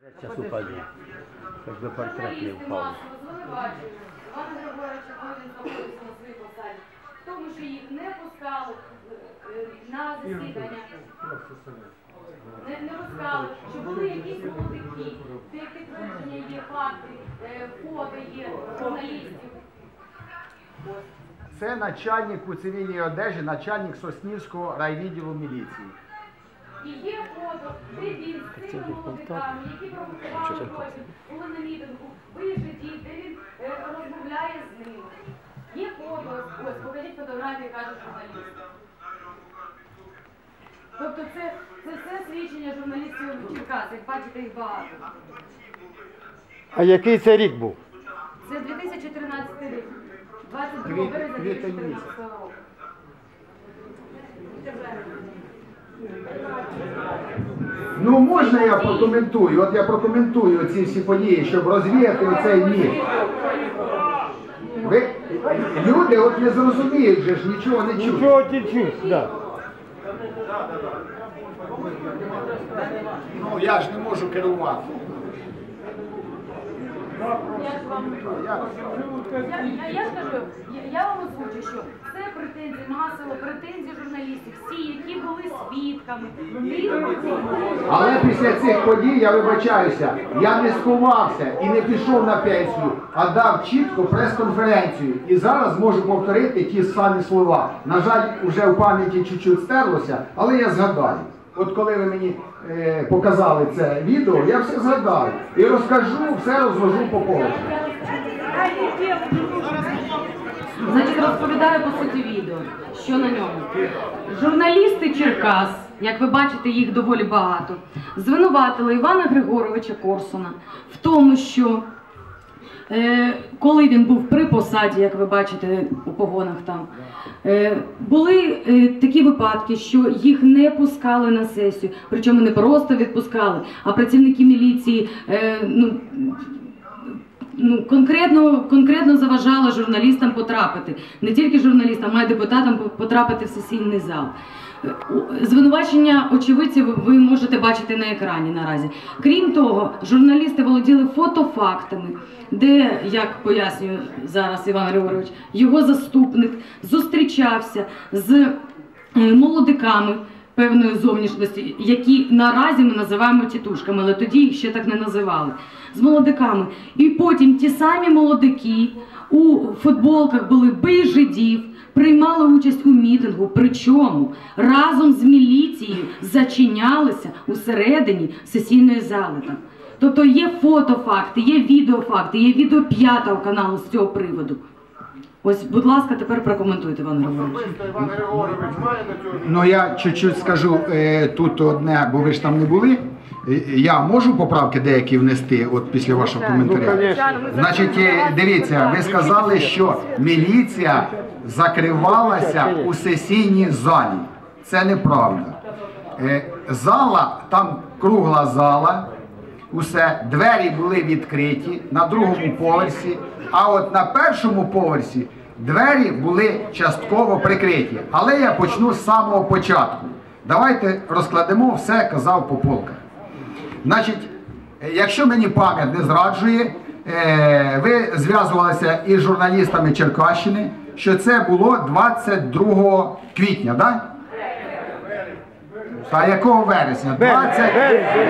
Сейчас упаде. Как бы портрет не він знаходився на своїй посаді, в тому, що їх не пускали на засідання. Не, пускали, що були якісь молодики, де підтвердження є факти, фото є журналістів. Це начальник у цивільній одежі, начальник Соснівського райвідділу міліції. І є фото, де він з цими молодиками, які провокували потім, були на мітингу, виїжджі, де він е, розмовляє з ними. Є фото, ось, ось, покажіть фотографії, каже журналіст. Тобто це, це все свідчення журналістів Черкас, як бачите, їх багато. А який це рік був? Це 2013 рік, 22 березня 2014 року. Ну можна я прокоментую? От я прокоментую ці всі події, щоб розвіяти оцей міф. Ви люди от не зрозуміють же ж нічого не чують. Нічого тічуть, да. Ну я ж не можу керувати. Я ж вам я, я, я ж кажу, я, я вам озвучу, що це претензії, масово претензії журналістів, всі, які були свідками, Але після цих подій я вибачаюся, я не сховався і не пішов на пенсію, а дав чітко прес-конференцію. І зараз можу повторити ті самі слова. На жаль, вже в пам'яті чуть-чуть стерлося, але я згадаю. От коли ви мені е, показали це відео, я все згадаю і розкажу, все розложу по полочкам. Значить, розповідаю по суті відео, що на ньому. Журналісти Черкас, як ви бачите, їх доволі багато, звинуватили Івана Григоровича Корсуна в тому, що коли він був при посаді, як ви бачите у погонах там, е, були е, такі випадки, що їх не пускали на сесію. Причому не просто відпускали, а працівники міліції е, ну, ну, конкретно, конкретно заважала журналістам потрапити. Не тільки журналістам, а й депутатам потрапити в сесійний зал. Звинувачення очевидців ви можете бачити на екрані наразі. Крім того, журналісти володіли фотофактами, де, як пояснює зараз Іван Григорович, його заступник зустрічався з е, молодиками певної зовнішності, які наразі ми називаємо тітушками, але тоді їх ще так не називали. З молодиками. І потім ті самі молодики у футболках були бий жидів, приймали участь у мітингу, причому разом з міліцією зачинялися усередині сесійної зали. Там. Тобто є фотофакти, є відеофакти, є відео п'ятого каналу з цього приводу. Ось, будь ласка, тепер прокоментуйте, Іван Григорович. Ну я чуть-чуть скажу е, тут одне, бо ви ж там не були. Е, Я можу поправки деякі внести от після вашого коментаря? Значить, е, дивіться, ви сказали, що міліція закривалася у сесійній залі. Це неправда. Зала, там кругла зала, усе, двері були відкриті на другому поверсі, а от на першому поверсі двері були частково прикриті. Але я почну з самого початку. Давайте розкладемо все, казав по полках. Значить, якщо мені пам'ять не зраджує, е, ви зв'язувалися із журналістами Черкащини, що це було 22 квітня, так? Да? А якого вересня? 20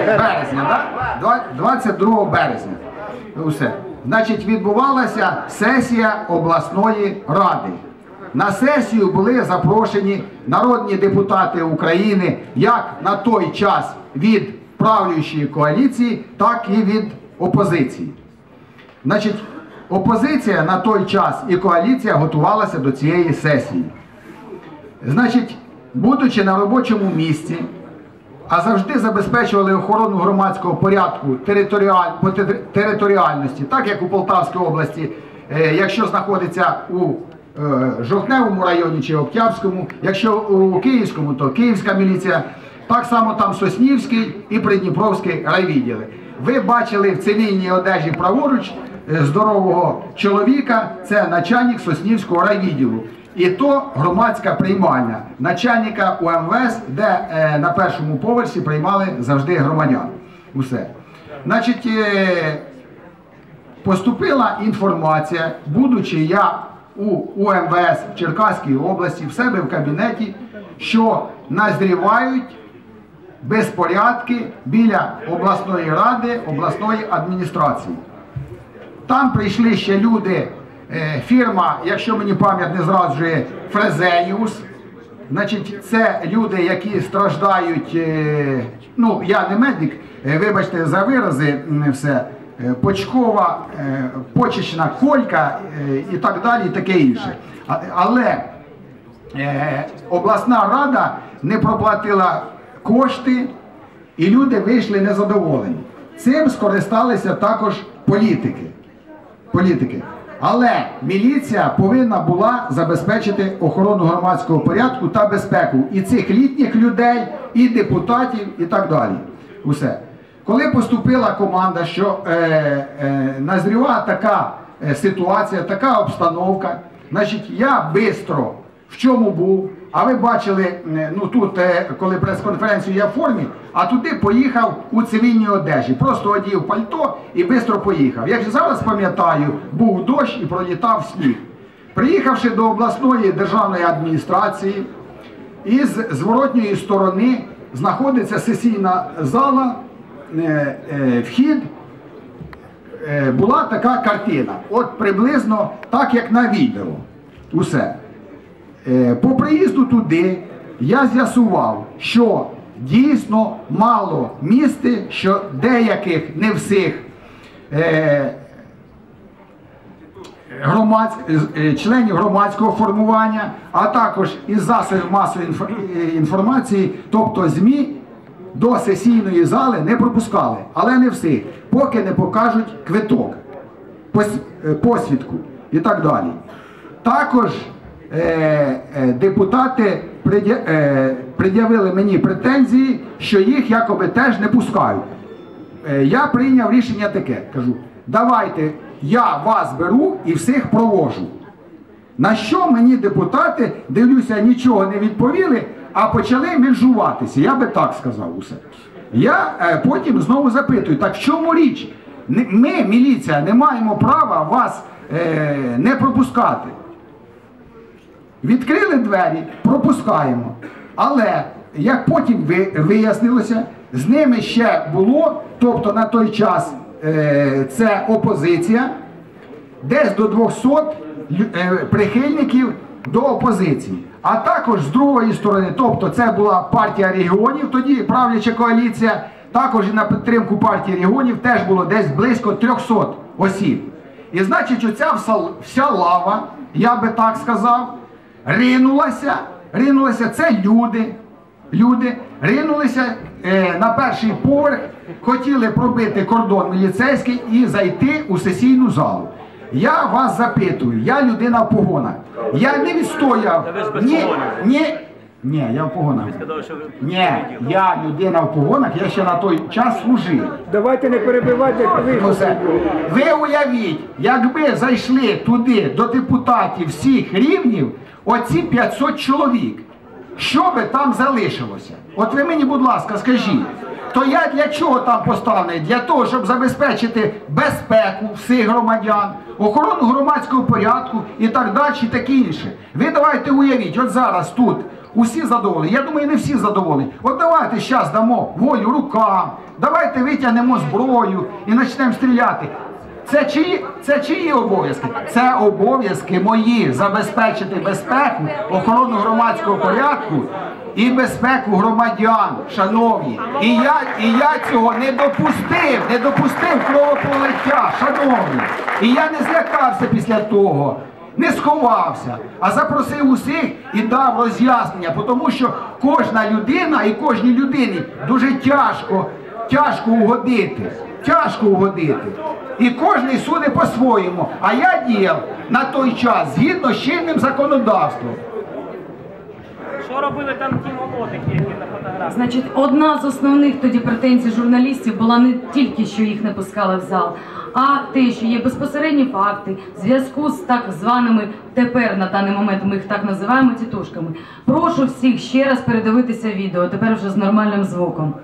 березня, так? Да? 22 березня. Усе. Значить, відбувалася сесія обласної ради. На сесію були запрошені народні депутати України як на той час від правлячої коаліції, так і від опозиції. Значить, опозиція на той час і коаліція готувалася до цієї сесії. Значить, будучи на робочому місці, а завжди забезпечували охорону громадського порядку територіаль, по територіальності, так як у Полтавській області, е, якщо знаходиться у е, Жовтневому районі чи Октябрському, якщо у Київському, то Київська міліція, так само там Соснівський і Придніпровський райвідділи. Ви бачили в цивільній одежі праворуч е, здорового чоловіка, це начальник Соснівського райвідділу. І то громадська приймальня начальника УМВС, де е, на першому поверсі приймали завжди громадян. Усе. Значить, е, поступила інформація, будучи я у УМВС Черкаській області, в себе в кабінеті, що назрівають безпорядки біля обласної ради, обласної адміністрації. Там прийшли ще люди, фірма, якщо мені пам'ять не зраджує, Фрезеніус. Значить, це люди, які страждають, е, ну я не медик, е, вибачте за вирази, все, е, почкова, е, почечна колька е, і так далі, і таке інше. Але е, обласна рада не проплатила кошти, і люди вийшли незадоволені. Цим скористалися також політики. політики. Але міліція повинна була забезпечити охорону громадського порядку та безпеку і цих літніх людей, і депутатів, і так далі. Усе. Коли поступила команда, що е, е, назріла така е, ситуація, така обстановка, значить я швидко в чому був. А ви бачили, ну тут, е, коли прес-конференцію я в формі, а туди поїхав у цивільній одежі. Просто одів пальто і швидко поїхав. Як зараз пам'ятаю, був дощ і пролітав сніг. Приїхавши до обласної державної адміністрації, із зворотньої сторони знаходиться сесійна зала, е, е, вхід. Була така картина. От приблизно так, як на відео. Усе. Е, По приїзду туди я з'ясував, що дійсно мало місти, що деяких, не всіх е, громадськ- е, членів громадського формування, а також із засобів масової інформації, тобто ЗМІ, до сесійної зали не пропускали, але не всіх, поки не покажуть квиток, посвідку і так далі. Також депутати пред'я- е, пред'явили мені претензії, що їх якоби теж не пускають. Е, я прийняв рішення таке. Кажу, давайте я вас беру і всіх провожу. На що мені депутати, дивлюся, нічого не відповіли, а почали міжуватися. Я би так сказав усе. Я е, потім знову запитую, так в чому річ? Ми, міліція, не маємо права вас е, не пропускати. Відкрили двері, пропускаємо. Але як потім вияснилося, з ними ще було, тобто на той час е, це опозиція, десь до 200 е, прихильників до опозиції. А також з другої сторони, тобто це була партія регіонів, тоді правляча коаліція, також і на підтримку партії регіонів теж було десь близько 300 осіб. І значить, оця вся, вся лава, я би так сказав, ринулася, ринулася, це люди, люди ринулися е, на перший поверх, хотіли пробити кордон міліцейський і зайти у сесійну залу. Я вас запитую, я людина в погонах. Я не відстояв. Ні, ні, ні, я в погонах. Сказали, що ви Ні, я людина в погонах, я ще на той час служив. Давайте не перебивайте, Ну, все. Ви уявіть, якби зайшли туди до депутатів всіх рівнів, оці 500 чоловік, що би там залишилося? От ви мені, будь ласка, скажіть, то я для чого там поставлений? Для того, щоб забезпечити безпеку всіх громадян, охорону громадського порядку і так далі, і таке інше. Ви давайте уявіть, от зараз тут усі задоволені. Я думаю, не всі задоволені. От давайте зараз дамо волю рукам, давайте витягнемо зброю і почнемо стріляти. Це чиї, це чиї обов'язки? Це обов'язки мої забезпечити безпеку, охорону громадського порядку і безпеку громадян, шановні. І я, і я цього не допустив, не допустив кровопролиття, шановні. І я не злякався після того. Не сховався, а запросив усіх і дав роз'яснення, тому що кожна людина і кожній людині дуже тяжко, тяжко угодити, тяжко угодити. І кожен суде по-своєму. А я діяв на той час згідно з чинним законодавством. Що робили там ті молодики, які на фотографії? Значить, одна з основних тоді претензій журналістів була не тільки, що їх не пускали в зал, а те, що є безпосередні факти в зв'язку з так званими тепер на даний момент ми їх так називаємо тітушками. Прошу всіх ще раз передивитися відео, тепер вже з нормальним звуком.